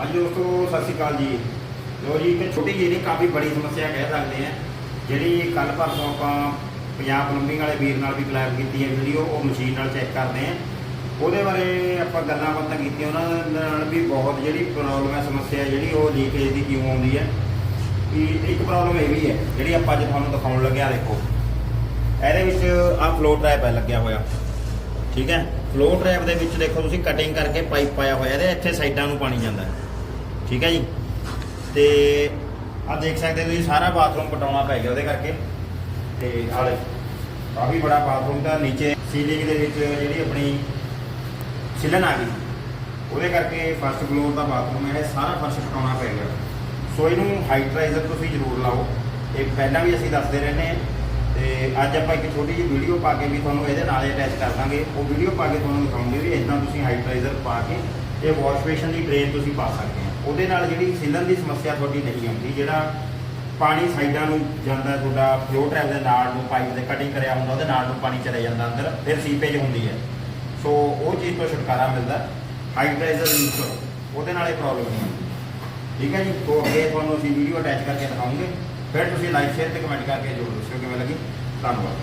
ਹਾਂਜੀ ਦੋਸਤੋ, ਸਤਿ ਸ਼੍ਰੀ ਅਕਾਲ ਜੀ। ਲੋ ਜੀ, ਇੱਕ ਛੋਟੀ ਜਿਹੀ ਨਹੀਂ ਕਾਫੀ ਬੜੀ ਸਮੱਸਿਆ ਕਹਿ ਸਕਦੇ ਆ ਜਿਹੜੀ ਕੱਲ ਪਰਸੋਂ ਆਪਾਂ ਪੰਜਾਬ ਪਲੰਬਿੰਗ ਵਾਲੇ ਵੀਰ ਨਾਲ ਵੀ ਕਲੈਬ ਕੀਤੀ ਹੈ ਵੀਡੀਓ ਉਹ ਮਸ਼ੀਨ ਨਾਲ ਚੈੱਕ ਕਰਦੇ ਆ ਉਹਦੇ ਬਾਰੇ ਆਪਾਂ ਗੱਲਾਂ ਬਾਤਾਂ ਕੀਤੀਆਂ, ਉਹਨਾਂ ਨਾਲ ਵੀ ਬਹੁਤ ਜਿਹੜੀ ਪ੍ਰੋਬਲਮ ਹੈ, ਸਮੱਸਿਆ ਜਿਹੜੀ, ਉਹ ਲੀਕੇਜ ਦੀ ਕਿਉਂ ਆਉਂਦੀ ਹੈ। ਕਿ ਇੱਕ ਪ੍ਰੋਬਲਮ ਇਹ ਵੀ ਹੈ, ਜਿਹੜੀ ਆਪਾਂ ਅੱਜ ਤੁਹਾਨੂੰ ਦਿਖਾਉਣ ਲੱਗਿਆ, ਦੇਖੋ। ਇਹਦੇ ਵਿੱਚ ਆਹ ਫਲੋ ਟਰੈਪ ਹੈ, ਲੱਗਿਆ ਹੋਇਆ। ਠੀਕ ਹੈ? ਫਲੋ ਟਰੈਪ ਦੇ ਵਿੱਚ ਦੇਖੋ, ਤੁਸੀਂ ਕਟਿੰਗ ਕਰਕੇ ਪਾਈਪ ਪਾਇਆ ਹੋਇਆ, ਇਹਦੇ ਇੱਥੇ ਸਾਈਡਾਂ ਨੂੰ ਪਾਣੀ ਜਾਂਦਾ ਹੈ। ਠੀਕ ਹੈ ਜੀ? ਤੇ ਆ ਦੇਖ ਸਕਦੇ ਤੁਸੀਂ ਸਾਰਾ ਬਾਥਰੂਮ ਪਟਾਉਣਾ ਪੈ ਗਿਆ ਉਹਦੇ ਕਰਕੇ। ਤੇ ਆਲੇ ਕਾਫੀ ਬੜਾ ਬਾਥਰੂਮ ਦਾ ਨੀਚੇ ਸੀਲਿੰਗ ਦੇ ਵਿੱਚ ਜਿਹੜੀ ਆਪਣੀ ਛਿੱਲਣ ਆ ਗਈ। ਉਹਦੇ ਕਰਕੇ ਫਸਟ ਫਲੋਰ ਦਾ ਬਾਥਰੂਮ ਹੈ ਇਹ ਸਾਰਾ ਫਰਸ਼ ਪਟਾਉਣਾ ਪੈ ਗਿਆ। ਸੋ ਇਹਨੂੰ ਹਾਈਡਰਾਈਜ਼ਰ ਤੁਸੀਂ ਜ਼ਰੂਰ ਲਾਓ। ਇਹ ਪਹਿਲਾਂ ਵੀ ਅਸੀਂ ਦੱਸਦੇ ਰਹਿੰਦੇ ਹਾਂ। ਤੇ ਅੱਜ ਆਪਾਂ ਇੱਕ ਛੋਟੀ ਜਿਹੀ ਵੀਡੀਓ ਪਾ ਕੇ ਵੀ ਤੁਹਾਨੂੰ ਇਹਦੇ ਨਾਲ ਅਟੈਚ ਕਰ ਦਾਂਗੇ। ਉਹ ਵੀਡੀਓ ਪਾ ਕੇ ਤੁਹਾਨੂੰ ਦਿਖਾਉਂਗੇ ਵੀ ਇਦਾਂ ਤੁਸੀਂ ਹਾਈਡਰਾਈਜ਼ਰ ਪਾ ਕੇ ਇਹ ਵਾਸ਼ ਬੇਸ਼ਨ ਦੀ ਡਰੇਨ ਤੁਸੀਂ ਪਾ ਸਕਦੇ ਹੋ। ਉਹਦੇ ਨਾਲ ਜਿਹੜੀ ਸਿਲਣ ਦੀ ਸਮੱਸਿਆ ਤੁਹਾਡੀ ਨਹੀਂ ਆਉਂਦੀ, ਜਿਹੜਾ ਪਾਣੀ ਸਾਈਡਾਂ ਨੂੰ ਜਾਂਦਾ, ਤੁਹਾਡਾ ਫਲੋ ਟਰੈਪ ਦੇ ਨਾਲ ਨੂੰ ਪਾਈਪ ਦੇ ਕਟਿੰਗ ਕਰਿਆ ਹੁੰਦਾ, ਉਹਦੇ ਨਾਲ ਨੂੰ ਪਾਣੀ ਚਲੇ ਜਾਂਦਾ ਅੰਦਰ, ਫਿਰ ਸੀਪੇਜ ਹੁੰਦੀ ਹੈ। ਸੋ ਉਹ ਚੀਜ਼ ਤੋਂ ਛੁਟਕਾਰਾ ਮਿਲਦਾ ਹਾਈਡਰਾਈਜ਼ਰ ਯੂਜ਼ ਕਰੋ, ਉਹਦੇ ਨਾਲ ਇਹ ਪ੍ਰੋਬਲਮ ਨਹੀਂ ਆਉਂਦੀ। ਠੀਕ ਹੈ ਜੀ? ਤੋਂ ਅੱਗੇ ਤੁਹਾਨੂੰ ਅਸੀਂ ਵੀਡੀਓ ਅਟੈਚ ਕਰਕੇ ਦਿਖਾਉਂਗੇ। ਫਿਰ ਤੁਸੀਂ ਲਾਈਕ ਸ਼ੇਅਰ ਤੇ ਕਮੈਂਟ ਕਰਕੇ ਜਰੂਰ ਦੱਸਿਓ ਕਿਵੇਂ ਲੱਗੀ। ਧੰਨਵਾਦ।